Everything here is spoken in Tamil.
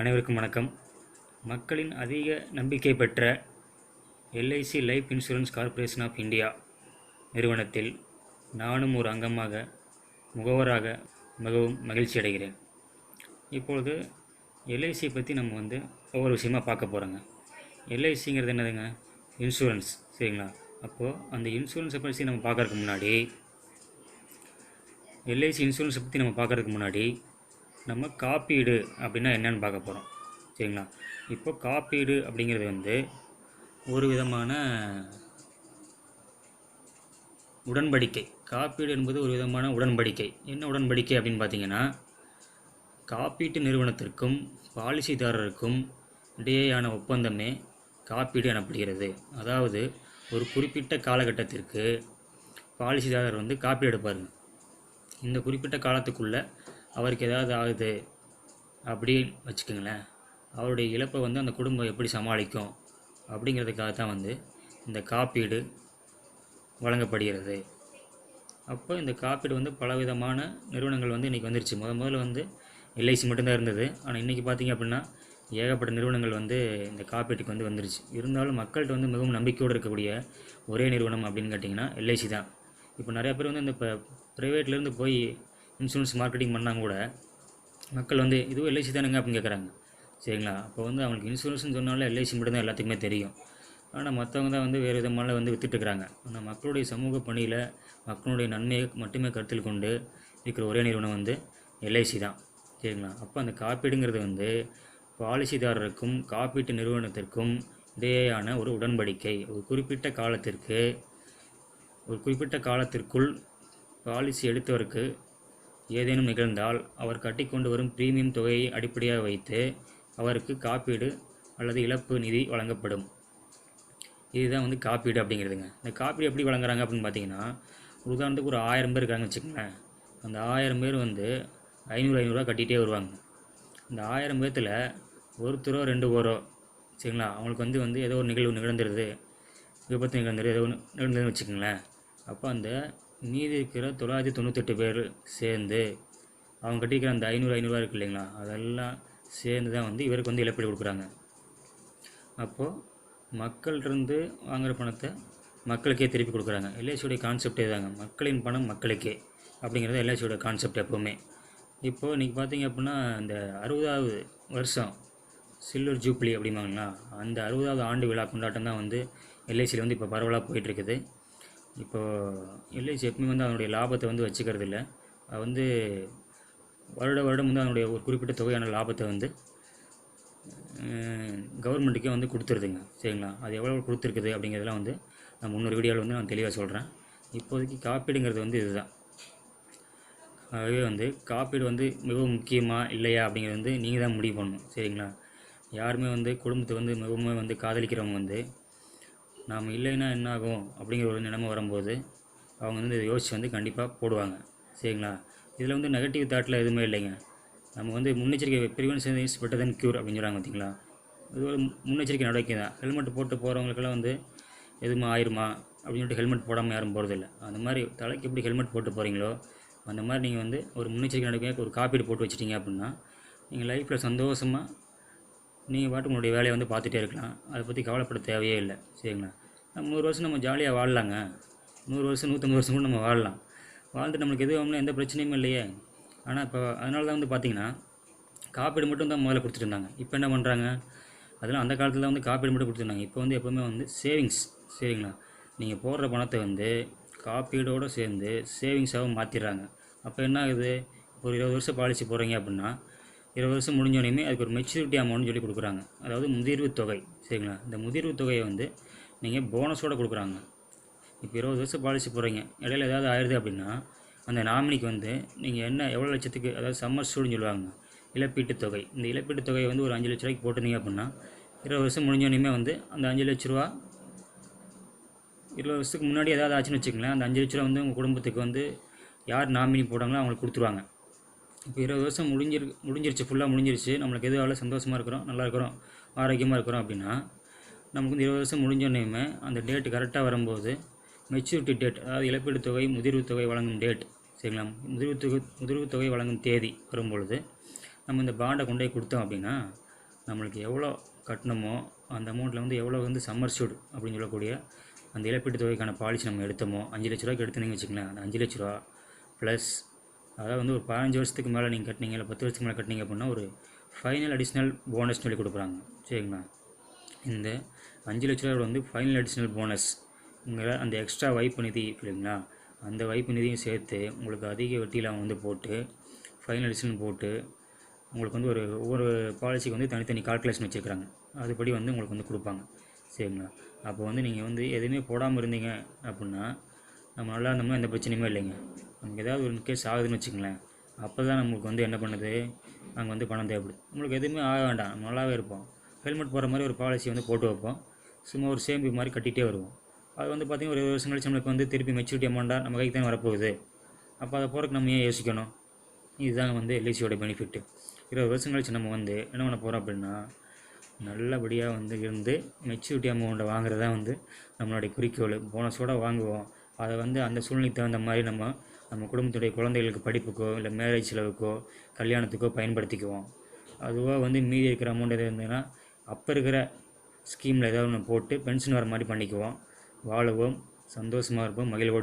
அனைவருக்கும் வணக்கம். மக்களின் அதிக நம்பிக்கை பெற்ற LIC life insurance corporation of India நிறுவனத்தில் நானும் ஒரு அங்கமாக முகவராக மிகவும் மகிழ்ச்சி அடைகிறேன். இப்பொழுது எல்ஐசியை பற்றி நம்ம வந்து ஒவ்வொரு விஷயமா பார்க்க போகிறோங்க எல்ஐசிங்கிறது என்னதுங்க? இன்சூரன்ஸ் சரிங்களா? அப்போது அந்த இன்சூரன்ஸை பற்றி நம்ம பார்க்கறதுக்கு முன்னாடி எல்ஐசி இன்சூரன்ஸை பற்றி நம்ம பார்க்கறதுக்கு முன்னாடி நம்ம காப்பீடு அப்படின்னா என்னன்னு பார்க்க போகிறோம் சரிங்களா? இப்போ காப்பீடு அப்படிங்கிறது வந்து ஒரு விதமான உடன்படிக்கை. காப்பீடு என்பது ஒரு விதமான உடன்படிக்கை. என்ன உடன்படிக்கை அப்படின்னு பார்த்தீங்கன்னா காப்பீட்டு நிறுவனத்திற்கும் பாலிசிதாரருக்கும் இடையேயான ஒப்பந்தமே காப்பீடு எனப்படுகிறது. அதாவது ஒரு குறிப்பிட்ட காலகட்டத்திற்கு பாலிசிதாரர் வந்து காப்பீடு எடுப்பாருங்க இந்த குறிப்பிட்ட காலத்துக்குள்ளே அவருக்கு ஏதாவது ஆகுது அப்படின்னு வச்சுக்கோங்களேன். அவருடைய இழப்பை வந்து அந்த குடும்பம் எப்படி சமாளிக்கும் அப்படிங்கிறதுக்காக தான் வந்து இந்த காப்பீடு வழங்கப்படுகிறது. அப்போ இந்த காப்பீடு வந்து பலவிதமான நிறுவனங்கள் வந்து இன்றைக்கி வந்துருச்சு. முத முதல்ல வந்து எல்ஐசி மட்டும்தான் இருந்தது. ஆனால் இன்றைக்கி பார்த்தீங்க அப்படின்னா ஏகப்பட்ட நிறுவனங்கள் வந்து இந்த காப்பீட்டுக்கு வந்து வந்துருச்சு. இருந்தாலும் மக்கள்கிட்ட வந்து மிகவும் நம்பிக்கையோடு இருக்கக்கூடிய ஒரே நிறுவனம் அப்படின்னு கேட்டிங்கன்னா எல்ஐசி தான். இப்போ நிறையா பேர் வந்து இந்த இப்போ ப்ரைவேட்லேருந்து போய் இன்சூரன்ஸ் மார்க்கெட்டிங் பண்ணால் கூட மக்கள் வந்து இதுவும் எல்ஐசி தானுங்க அப்படின்னு கேட்குறாங்க சரிங்களா? அப்போ வந்து அவங்களுக்கு இன்சூரன்ஸ்னு சொன்னாலே எல்ஐசி மட்டும்தான் எல்லாத்துக்குமே தெரியும். ஆனால் மற்றவங்க தான் வந்து வேறு விதமான வந்து வித்துட்டுருக்குறாங்க ஆனால் மக்களுடைய சமூக பணியில் மக்களுடைய நன்மையை மட்டுமே கருத்தில் கொண்டு இருக்கிற ஒரே நிறுவனம் வந்து எல்ஐசி தான். சரிங்களா? அப்போ அந்த காப்பீடுங்கிறது வந்து பாலிசிதாரருக்கும் காப்பீட்டு நிறுவனத்திற்கும் இடையேயான ஒரு உடன்படிக்கை. ஒரு குறிப்பிட்ட காலத்திற்கு ஒரு குறிப்பிட்ட காலத்திற்குள் பாலிசி எடுத்தவருக்கு ஏதேனும் நிகழ்ந்தால் அவர் கட்டிக்கொண்டு வரும் பிரீமியம் தொகையை அடிப்படையாக வைத்து அவருக்கு காப்பீடு அல்லது இழப்பு நிதி வழங்கப்படும். இதுதான் வந்து காப்பீடு அப்படிங்கிறதுங்க. இந்த காப்பீடு எப்படி வழங்குறாங்க அப்படின்னு பார்த்தீங்கன்னா ஒரு உதாரணத்துக்கு ஒரு ஆயிரம் பேர் இருக்காங்கன்னு வச்சுக்கோங்களேன். அந்த ஆயிரம் பேர் வந்து ஐநூறு ஐநூறுரூவா கட்டிகிட்டே வருவாங்க. இந்த ஆயிரம் பேர்த்தில் ஒருத்தரோ ரெண்டு பேரோ சரிங்களா? அவங்களுக்கு வந்து வந்து ஏதோ ஒரு நிகழ்வு நிகழ்ந்துருது. விபத்து நிகழ்ந்துருது ஏதோ ஒன்று நிகழ்ந்ததுன்னு வச்சுக்கோங்களேன். அப்போ அந்த மீதி இருக்கிற தொள்ளாயிரத்தி தொண்ணூத்தெட்டு பேர் சேர்ந்து அவங்க கட்டிக்கிற அந்த ஐநூறு ஐநூறுரூவா இருக்கு இல்லைங்களா? அதெல்லாம் சேர்ந்து தான் வந்து இவருக்கு வந்து இழப்பீடு கொடுக்குறாங்க. அப்போது மக்கள்கிட்டருந்து வாங்குகிற பணத்தை மக்களுக்கே திருப்பி கொடுக்குறாங்க. எல்ஐசியோடைய கான்செப்டே தாங்க மக்களின் பணம் மக்களுக்கே அப்படிங்கிறது எல்ஐசியோட கான்செப்ட் எப்போவுமே. இப்போது இன்றைக்கி பார்த்தீங்க அப்படின்னா இந்த அறுபதாவது வருஷம் சில்வர் ஜூப்ளி அப்படிம்பாங்களா அந்த அறுபதாவது ஆண்டு விழா கொண்டாட்டம் தான் வந்து எல்ஐசியில் வந்து இப்போ பரவலாக போயிட்டுருக்குது இப்போது எல்ஐசி எப்பவுமே வந்து அதனுடைய லாபத்தை வந்து வச்சுக்கிறது இல்லை அது வந்து வருட வருடம் வந்து அதனுடைய ஒரு குறிப்பிட்ட தொகையான லாபத்தை வந்து கவர்மெண்ட்டுக்கே வந்து கொடுத்துருதுங்க. சரிங்களா? அது எவ்வளோ கொடுத்துருக்குது அப்படிங்கிறதெல்லாம் வந்து நான் முன்னொரு வீடியோவில் வந்து நான் தெளிவாக சொல்கிறேன் இப்போதைக்கு காப்பீடுங்கிறது வந்து இதுதான். ஆகவே வந்து காப்பீடு வந்து மிகவும் முக்கியமாக இல்லையா அப்படிங்கிறது வந்து நீங்கள் தான் முடிவு பண்ணணும். சரிங்களா? யாருமே வந்து குடும்பத்தை வந்து மிகவும் வந்து காதலிக்கிறவங்க வந்து நாம் இல்லைன்னா என்ன ஆகும் அப்படிங்கிற ஒரு நிலைமை வரும்போது அவங்க வந்து இதை யோசித்து வந்து கண்டிப்பாக போடுவாங்க. சரிங்களா? இதில் வந்து நெகட்டிவ் தாட்டில் எதுவுமே இல்லைங்க. நம்ம வந்து முன்னெச்சரிக்கை prevention is better then cure அப்படின்னு சொல்கிறாங்க பார்த்தீங்களா இது ஒரு முன்னெச்சரிக்கை நடவடிக்கை தான். ஹெல்மெட் போட்டு போகிறவங்களுக்கெல்லாம் வந்து எதுவுமே ஆயிருமா? அப்படின்னு சொல்லிட்டு ஹெல்மெட் போடாமல் யாரும் போகிறதில்ல அந்த மாதிரி தலைக்கு எப்படி ஹெல்மெட் போட்டு போகிறீங்களோ அந்த மாதிரி நீங்கள் வந்து ஒரு முன்னெச்சரிக்கை நடவடிக்கை ஒரு காப்பீடு போட்டு வச்சிட்டிங்க அப்படின்னா நீங்கள் லைஃப்பில் சந்தோஷமாக நீங்கள் பாட்டு உங்களுடைய வேலையை வந்து பார்த்துட்டே இருக்கலாம். அதை பற்றி கவலைப்பட தேவையே இல்லை. சரிங்களா? நம்ம நூறு வருஷம் நம்ம ஜாலியாக வாழலாங்க. நூறு வருஷம் நூற்றம்பது வருஷம் கூட நம்ம வாழலாம். வாழ்ந்துட்டு நம்மளுக்கு எதுவும் எந்த பிரச்சனையும் இல்லையே. ஆனால் இப்போ அதனால தான் வந்து பார்த்தீங்கன்னா காப்பீடு மட்டும் தான் முதல்ல கொடுத்துட்டு இருந்தாங்க. இப்போ என்ன பண்ணுறாங்க அதெல்லாம் அந்த காலத்தில் வந்து காப்பீடு மட்டும் கொடுத்துருந்தாங்க இப்போ வந்து எப்போவுமே வந்து சேவிங்ஸ் சரிங்களா? நீங்கள் போடுற பணத்தை வந்து காப்பீடோடு சேர்ந்து சேவிங்ஸாகவும் மாற்றிடுறாங்க அப்போ என்ன ஆகுது? ஒரு இருபது வருஷம் பாலிசி போடுறீங்க அப்படின்னா இருபது வருஷம் முடிஞ்சோடனே அதுக்கு ஒரு மெச்சூரிட்டி அமௌண்ட்னு சொல்லி கொடுக்குறாங்க. அதாவது முதிர்வு தொகை சரிங்களா? இந்த முதிர்வு தொகையை வந்து நீங்கள் போனஸோடு கொடுக்குறாங்க. இப்போ இருபது வருஷம் பாலிசி போடுறீங்க. இடையில ஏதாவது ஆயிடுது அப்படின்னா அந்த நாமினிக்கு வந்து நீங்கள் என்ன எவ்வளோ லட்சத்துக்கு அதாவது சம்மர் சூடுன்னு சொல்லுவாங்க. இழப்பீட்டு தொகை. இந்த இழப்பீட்டு தொகையை வந்து ஒரு அஞ்சு லட்ச ரூபாய்க்கு போட்டிருந்தீங்க அப்படின்னா இருபது வருஷம் முடிஞ்சோடனே வந்து அந்த அஞ்சு லட்ச ரூபா இருபது வருஷத்துக்கு முன்னாடி ஏதாவது ஆச்சுன்னு வச்சுக்கங்களேன் அந்த அஞ்சு லட்ச ரூபா வந்து உங்கள் குடும்பத்துக்கு வந்து யார் நாமினி போடுறாங்களோ அவங்களுக்கு கொடுத்துருவாங்க. இப்போ இருபது வருஷம் முடிஞ்சிரு முடிஞ்சிருச்சு ஃபுல்லாக முடிஞ்சிருச்சு. நம்மளுக்கு எது சந்தோஷமாக இருக்கிறோம் நல்லா இருக்கிறோம் ஆரோக்கியமாக இருக்கிறோம் அப்படின்னா நமக்கு வந்து இருபது வருஷம் முடிஞ்சோடனேயுமே அந்த டேட்டு கரெக்டாக வரும்போது மெச்சூரிட்டி டேட் அதாவது இழப்பீடு தொகை முதிர்வு தொகை வழங்கும் டேட் சரிங்களா? முதிர்வு தொகை முதிர்வு தொகை வழங்கும் தேதி வரும்பொழுது நம்ம இந்த பாண்டை கொண்டு போய் கொடுத்தோம் அப்படின்னா நம்மளுக்கு எவ்வளோ கட்டணுமோ அந்த அமௌண்ட்டில் வந்து எவ்வளோ வந்து சம்மர்ஷூட் அப்படின்னு சொல்லக்கூடிய அந்த இழப்பீட்டு தொகைக்கான பாலிசி நம்ம எடுத்தோமோ அஞ்சு லட்ச ரூபாய்க்கு எடுத்துனீங்க வச்சுக்கலாம் அந்த அஞ்சு லட்ச ரூபா ப்ளஸ் அதாவது வந்து ஒரு பதினஞ்சு வருஷத்துக்கு மேலே நீங்கள் கட்டினீங்க இல்லை பத்து வருஷத்துக்கு மேலே கட்டினீங்க அப்படின்னா ஒரு ஃபைனல் அடிஷ்னல் போனஸ் சொல்லி கொடுக்குறாங்க. சரிங்களா? இந்த அஞ்சு லட்ச ரூபா வந்து ஃபைனல் அடிஷ்னல் போனஸ் உங்களை அந்த எக்ஸ்ட்ரா வைப்பு நிதி இல்லைங்களா? அந்த வைப்பு நிதியும் சேர்த்து உங்களுக்கு அதிக வட்டியில் அவங்க வந்து போட்டு ஃபைனல் அடிஷ்னல் போட்டு உங்களுக்கு வந்து ஒரு ஒவ்வொரு பாலிசிக்கு வந்து தனித்தனி கால்குலேஷன் வச்சுருக்காங்க அதுபடி வந்து உங்களுக்கு வந்து கொடுப்பாங்க. சரிங்களா? அப்போ வந்து நீங்கள் வந்து எதுவுமே போடாமல் இருந்தீங்க அப்படின்னா நம்ம நல்லா இருந்தோம்னா எந்த பிரச்சனையுமே இல்லைங்க. நமக்கு ஏதாவது ஒரு கேஸ் ஆகுதுன்னு வச்சுங்களேன் அப்போ தான் நமக்கு வந்து என்ன பண்ணுது? அங்கே வந்து பணம் தேவைப்படுது. நம்மளுக்கு எதுவுமே ஆக வேண்டாம். நம்ம நல்லாவே இருப்போம். ஹெல்மெட் போடுற மாதிரி ஒரு பாலிசி வந்து போட்டு வைப்போம். சும்மா ஒரு சேம்பி மாதிரி கட்டிகிட்டே வருவோம். அது வந்து பார்த்திங்கன்னா ஒரு இருபது வருஷம் கழிச்சு நம்மளுக்கு வந்து திருப்பி மெச்சூரிட்டி அமௌண்ட்டாக நம்ம கைக்கு தான் வரப்போகுது. அப்போ அதை போகிறதுக்கு நம்ம ஏன் யோசிக்கணும்? இதுதான் வந்து எல்ஐசியோட பெனிஃபிட்டு இருபது வருஷம் கழிச்சு நம்ம வந்து என்ன பண்ண போகிறோம் அப்படின்னா நல்லபடியாக வந்து இருந்து மெச்சூரிட்டி அமௌண்ட்டை வாங்குறது தான் வந்து நம்மளுடைய குறிக்கோள். போனஸோடு வாங்குவோம். அதை வந்து அந்த சூழ்நிலைக்கு தகுந்த மாதிரி நம்ம நம்ம குடும்பத்துடைய குழந்தைகளுக்கு படிப்புக்கோ இல்லை மேரேஜ் செலவுக்கோ கல்யாணத்துக்கோ பயன்படுத்திக்குவோம். அதுவாக வந்து மீதி இருக்கிற அமௌண்ட் எது இருந்ததுன்னா அப்போ இருக்கிற ஸ்கீமில் ஏதாவது ஒன்று போட்டு பென்ஷன் வர மாதிரி பண்ணிக்குவோம். வாழுவோம் சந்தோஷமாக இருப்போம் மகிழ்வோடு